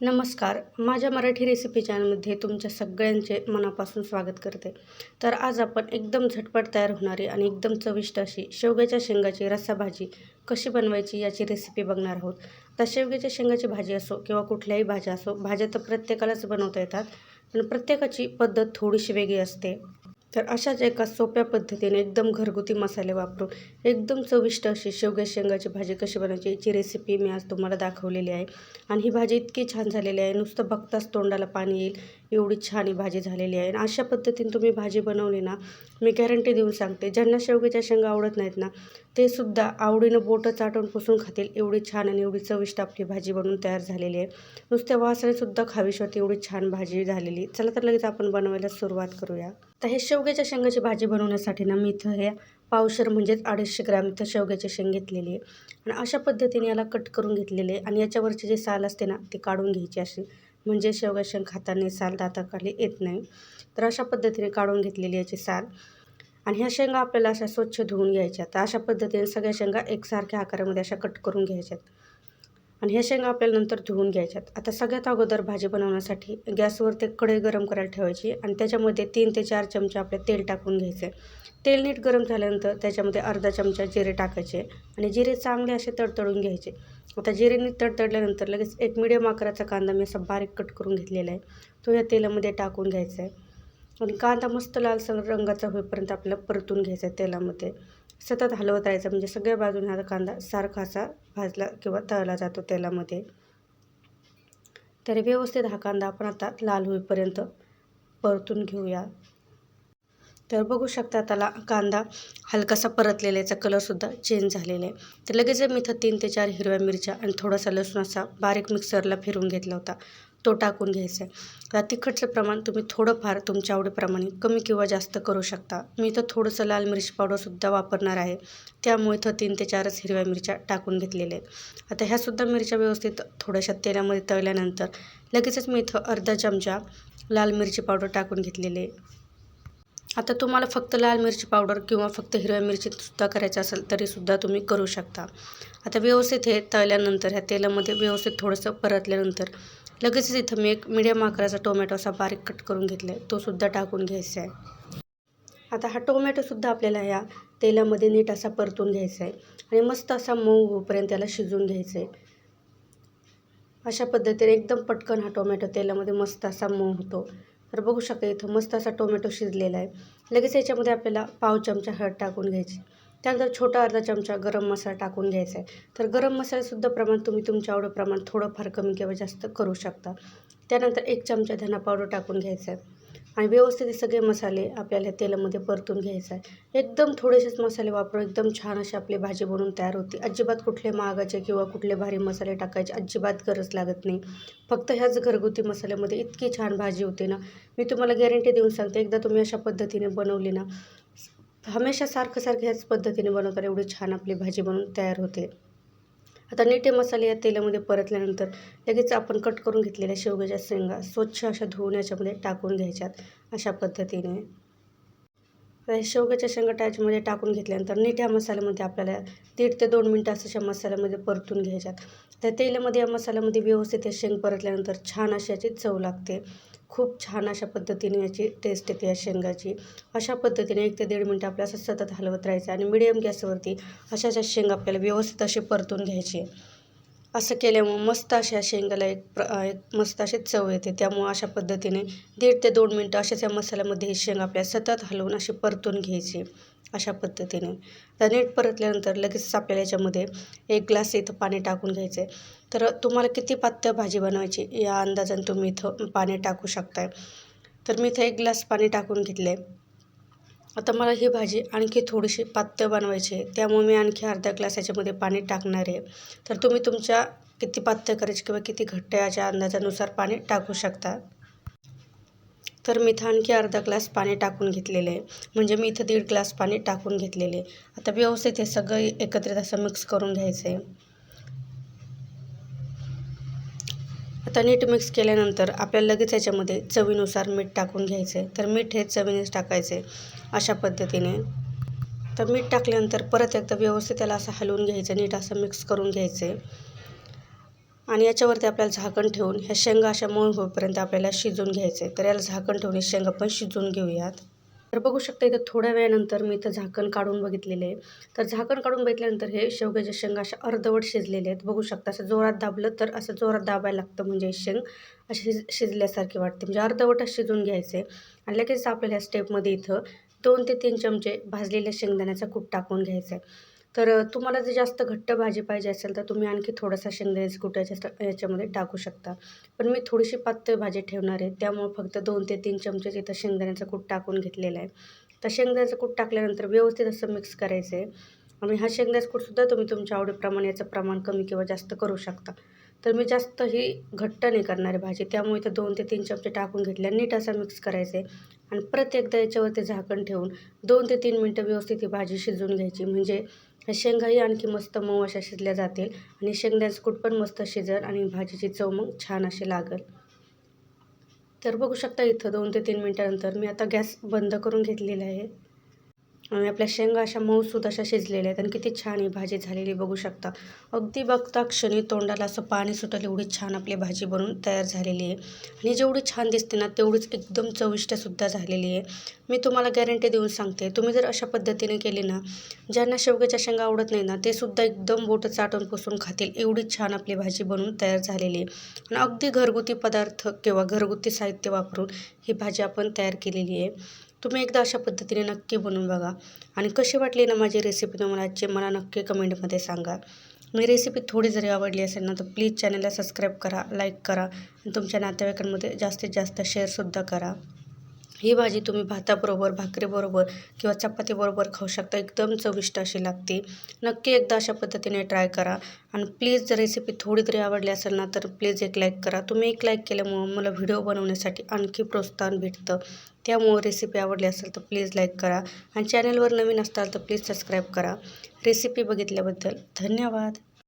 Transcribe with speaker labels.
Speaker 1: नमस्कार. माझ्या मराठी रेसिपी चॅनलमध्ये तुमच्या सगळ्यांचे मनापासून स्वागत करते. तर आज आपण एकदम झटपट तयार होणारी आणि एकदम चविष्ट अशी शेवग्याच्या शेंगाची रस्साभाजी कशी बनवायची याची रेसिपी बघणार आहोत. तर शेवग्याच्या शेंगाची भाजी असो किंवा कुठल्याही भाज्या असो भाज्या तर प्रत्येकालाच बनवता येतात. पण प्रत्येकाची पद्धत थोडीशी वेगळी असते. तर अशाच एका सोप्या पद्धतीने एकदम घरगुती मसाले वापरून एकदम चविष्ट अशी शेवग्या शेंगाची भाजी कशी बनवायची याची रेसिपी मी आज तुम्हाला दाखवलेली आहे. आणि ही भाजी इतकी छान झालेली आहे. नुसतं बघताच तोंडाला पाणी येईल. एवढी छान ही भाजी झालेली आहे. आणि अशा पद्धतीने तुम्ही भाजी बनवली ना मी गॅरंटी देऊन सांगते ज्यांना शेवग्याच्या शेंगा आवडत नाहीत ना ते सुद्धा आवडीनं बोटं चाटून पुसून खातील. एवढी छान आणि एवढी चविष्ट आपली भाजी बनवून तयार झालेली आहे. नुसत्या वासनेसुद्धा खावीशी होती एवढी छान भाजी झालेली. चला तर लगेच आपण बनवायला सुरुवात करूया. तर हे शेवग्याच्या शेंगाची भाजी बनवण्यासाठी ना मी इथं हे पावशर म्हणजेच अडीचशे ग्रॅम इथं शेवग्याचे शेंग घेतलेली आहे. आणि अशा पद्धतीने याला कट करून घेतलेले आणि याच्यावरचे जे साल असते ना ते काढून घ्यायची अशी. म्हणजे शेवग्या शेंग खाताना साल दाताखाली येत नाही. तर अशा पद्धतीने काढून घेतलेली याची साल. आणि ह्या शेंगा आपल्याला अशा स्वच्छ धुवून घ्यायच्या. तर अशा पद्धतीने सगळ्या शेंगा एकसारख्या आकारामध्ये अशा कट करून घ्यायच्यात. आणि ह्या शेंगा आपल्याला नंतर धुवून घ्यायच्यात. आता सगळ्यात अगोदर भाजी बनवण्यासाठी गॅसवर ते कढई गरम करायला ठेवायची आणि त्याच्यामध्ये तीन ते चार चमचे आपले तेल टाकून घ्यायचे. तेल नीट गरम झाल्यानंतर त्याच्यामध्ये अर्धा चमचा जिरे टाकायचे आणि जिरे चांगले असे तडतडून घ्यायचे. आता जिरे नीट तडतडल्यानंतर लगेच एक मिडियम आकाराचा कांदा मी असा बारीक कट करून घेतलेला आहे. तो या तेलामध्ये टाकून घ्यायचा आहे. आणि कांदा मस्त लालसर रंगाचा होईपर्यंत आपल्याला परतून घ्यायचा आहे तेलामध्ये. सतत हलवत राहायचं. म्हणजे सगळ्या बाजूने हा कांदा सारखा असा भाजला किंवा तळला जातो तेलामध्ये. तर व्यवस्थित हा कांदा आपण आता लाल होईपर्यंत परतून घेऊया. तर बघू शकता त्याला कांदा हलकासा परतलेला याचा कलरसुद्धा चेंज झालेला आहे. तर लगेच मी इथं तीन ते चार हिरव्या मिरच्या आणि थोडासा लसूण असा बारीक मिक्सरला फिरून घेतला होता. तो टाकून घ्यायचा आहे. आता तिखटचं प्रमाण तुम्ही थोडंफार तुमच्या आवडीप्रमाणे कमी किंवा जास्त करू शकता. मी इथं थोडंसं लाल मिरची पावडरसुद्धा वापरणार आहे. त्यामुळे इथं तीन ते चारच हिरव्या मिरच्या टाकून घेतलेल्या आहेत. आता ह्यासुद्धा मिरच्या व्यवस्थित थोड्याशा तेलामध्ये तळल्यानंतर लगेचच मी इथं अर्धा चमचा लाल मिरची पावडर टाकून घेतलेले आता तुम्हाला फक्त लाल मिरची पावडर किंवा फक्त हिरव्या मिरचीसुद्धा करायचं असेल तरीसुद्धा तुम्ही करू शकता. आता व्यवस्थित हे तळल्यानंतर ह्या तेलामध्ये व्यवस्थित थोडंसं परतल्यानंतर लगेचच इथं मी एक मिडियम आकाराचा टोमॅटो असा बारीक कट करून घेतला आहे तोसुद्धा टाकून घ्यायचा आहे. आता हा टोमॅटोसुद्धा आपल्याला ह्या तेलामध्ये नीट असा परतून घ्यायचा आहे. आणि मस्त असा मऊ होईपर्यंत त्याला शिजवून घ्यायचं आहे. अशा पद्धतीने एकदम पटकन हा टोमॅटो तेलामध्ये मस्त असा मऊ होतो. तर बघू शकता इथं मस्त असा टोमॅटो शिजलेला आहे. लगेच याच्यामध्ये आपल्याला पाव चमचा हळद टाकून घ्यायची. त्यानंतर छोटा अर्धा चमचा गरम मसाला टाकून घ्यायचा आहे. तर गरम मसाल्यासुद्धा प्रमाण तुम्ही तुमच्या आवडीप्रमाण थोडंफार कमी किंवा जास्त करू शकता. त्यानंतर एक चमचा धना पावडर टाकून घ्यायचा आहे. आणि व्यवस्थित सगळे मसाले आपल्याला तेलामध्ये परतून घ्यायचा आहे. एकदम थोडेसेच मसाले वापरून एकदम छान अशी आपली भाजी बनवून तयार होती. अजिबात कुठले महागाचे किंवा कुठले भारी मसाले टाकायचे अजिबात गरज लागत नाही. फक्त ह्याच घरगुती मसाल्यामध्ये इतकी छान भाजी होते ना. मी तुम्हाला गॅरंटी देऊन सांगते एकदा तुम्ही अशा पद्धतीने बनवली ना हमेशा सारखं सारखं ह्याच पद्धतीने बनवतात. एवढी छान आपली भाजी बनवून तयार होते. आता नीटे मसाले या तेलामध्ये परतल्यानंतर लगेच आपण कट करून घेतलेल्या शेवग्याच्या शेंगा स्वच्छ अशा धुवून याच्यामध्ये टाकून घ्यायच्यात अशा पद्धतीने. शेवग्याच्या शेंगा त्याच्यामध्ये टाकून घेतल्यानंतर नीट ह्या मसाल्यामध्ये आपल्याला दीड ते दोन मिनटं असं अशा मसाल्यामध्ये परतून घ्यायच्यात. त्या तेलामध्ये या मसाल्यामध्ये व्यवस्थित हे शेंग परतल्यानंतर छान अशी याची चव लागते. खूप छान अशा पद्धतीने याची टेस्ट येते या शेंगाची. अशा पद्धतीने एक ते दीड मिनटं आपल्या असं सतत हलवत राहायचं आणि मिडियम गॅसवरती अशा अशा शेंगा आपल्याला व्यवस्थित असे परतून घ्यायचे. असं केल्यामुळं मस्त अशा शेंगाला एक प्र एक मस्त अशी चव येते. त्यामुळं अशा पद्धतीने दीड ते दोन मिनटं अशाच या मसाल्यामध्ये ही शेंगा आपल्याला सतत हलवून अशी परतून घ्यायची. अशा पद्धतीने. आता नीट परतल्यानंतर लगेच आपल्याला याच्यामध्ये एक ग्लास इथं पाणी टाकून घ्यायचं आहे तर तुम्हाला किती पातळ भाजी बनवायची या अंदाजाने तुम्ही इथं पाणी टाकू शकताय. तर मी इथं एक ग्लास पाणी टाकून घेतले आता मला ही भाजी आणखी थोडीशी पातळ बनवायची आहे. त्यामुळे मी आणखी अर्धा ग्लास याच्यामध्ये पाणी टाकणार आहे. तर तुम्ही तुमच्या किती पातळ करायची किंवा किती घट्ट याच्या अंदाजानुसार पाणी टाकू शकता. तर मी इथं आणखी अर्धा ग्लास पाणी टाकून घेतलेले आहे. म्हणजे मी इथं दीड ग्लास पाणी टाकून घेतलेले आता व्यवस्थित हे सगळं एकत्रित असं मिक्स करून घ्यायचं आहे आता नीट मिक्स केल्यानंतर आपल्याला लगेच याच्यामध्ये चवीनुसार मीठ टाकून घ्यायचं आहे तर मीठ हे चवीनेच टाकायचं आहे अशा पद्धतीने. तर मीठ टाकल्यानंतर परत एकदा व्यवस्थित त्याला असं हलवून घ्यायचं नीट असं मिक्स करून घ्यायचं आहे आणि याच्यावरती आपल्याला झाकण ठेवून ह्या शेंगा अशा मऊ होईपर्यंत आपल्याला शिजून घ्यायचं आहे तर याला झाकण ठेवून शेंगा पण शिजून घेऊयात. तर बघू शकता इथं थोड्या वेळानंतर मी इथं झाकण काढून बघितलेले आहे तर झाकण काढून बघितल्यानंतर हे शेवग्याच्या शेंगा अशा अर्धवट शिजलेले आहेत. बघू शकता असं जोरात दाबलं तर असं जोरात दाबायला लागतं म्हणजे शेंग अशी शिज शिजल्यासारखी वाटते. म्हणजे अर्धवटच शिजून घ्यायचे आणि लगेच आपल्याला या स्टेपमध्ये इथं दोन ते तीन चमचे भाजलेल्या शेंगदाण्याचा कूट टाकून घ्यायचा आहे तर तुम्हाला जर जास्त घट्ट भाजी पाहिजे असेल तर तुम्ही आणखी थोडासा शेंगदाण्याचा कूट याच्या याच्यामध्ये टाकू शकता. पण मी थोडीशी पातळ भाजी ठेवणार आहे. त्यामुळे फक्त दोन ते तीन चमचे इथं शेंगदाण्याचं कूट टाकून घेतलेलं आहे. तर शेंगदाण्याचं कूट टाकल्यानंतर व्यवस्थित असं मिक्स करायचं आहे आणि हा शेंगदाण्याचं कूटसुद्धा तुम्ही तुमच्या आवडीप्रमाणे याचं प्रमाण कमी किंवा जास्त करू शकता. तर मी जास्त ही घट्ट नाही करणार आहे भाजी. त्यामुळे इथं दोन ते तीन चमचे टाकून घेतल्या नीट असा मिक्स करायचं आहे आणि परत एकदा याच्यावरती झाकण ठेवून दोन ते तीन मिनटं व्यवस्थित ही भाजी शिजवून घ्यायची. म्हणजे शेंगाही आणखी मस्त मऊ अशा शिजल्या जातील. आणि शेंगदाण्याचं कूट पण मस्त शिजेल आणि भाजीची चव मग छान अशी लागेल. तर बघू शकता इथं दोन ते तीन मिनटानंतर मी आता गॅस बंद करून घेतलेला आहे. आणि आपल्या शेंगा अशा मऊसूद अशा शिजलेल्या आहेत आणि किती छान ही भाजी झालेली बघू शकता. अगदी बघता क्षणी तोंडाला असं पाणी सुटेल एवढी छान आपली भाजी बनून तयार झालेली आहे. आणि जेवढी छान दिसते ना तेवढीच एकदम चविष्टसुद्धा झालेली आहे. मी तुम्हाला गॅरंटी देऊन सांगते तुम्ही जर अशा पद्धतीने केली ना ज्यांना शेवग्याच्या शेंगा आवडत नाही ना ते सुद्धा एकदम बोटं चाटून पुसून खातील. एवढी छान आपली भाजी बनवून तयार झालेली आहे. आणि अगदी घरगुती पदार्थ किंवा घरगुती साहित्य वापरून ही भाजी आपण तयार केलेली आहे. तुम्ही एकदा अशा पद्धतीने नक्की बनवून बघा. आणि कशी वाटली ना माझी रेसिपी तुम्हाला आजची मला नक्की कमेंटमध्ये सांगा. मी रेसिपी थोडी जरी आवडली असेल ना तर प्लीज चॅनलला सबस्क्राईब करा लाईक करा. आणि तुमच्या नातेवाईकांमध्ये जास्तीत जास्त शेअरसुद्धा करा. ही भाजी तुम्ही भाताबरोबर भाकरीबरोबर किंवा चपातीबरोबर खाऊ शकता. एकदम चविष्ट अशी लागते. नक्की एकदा अशा पद्धतीने ट्राय करा. आणि प्लीज जर रेसिपी थोडी तरी आवडली असेल ना तर प्लीज एक लाईक करा. तुम्ही एक लाईक केल्यामुळं मला व्हिडिओ बनवण्यासाठी आणखी प्रोत्साहन भेटतं. त्यामुळं रेसिपी आवडली असेल तर प्लीज लाईक करा. आणि चॅनलवर नवीन असताल तर प्लीज सबस्क्राईब करा. रेसिपी बघितल्याबद्दल धन्यवाद.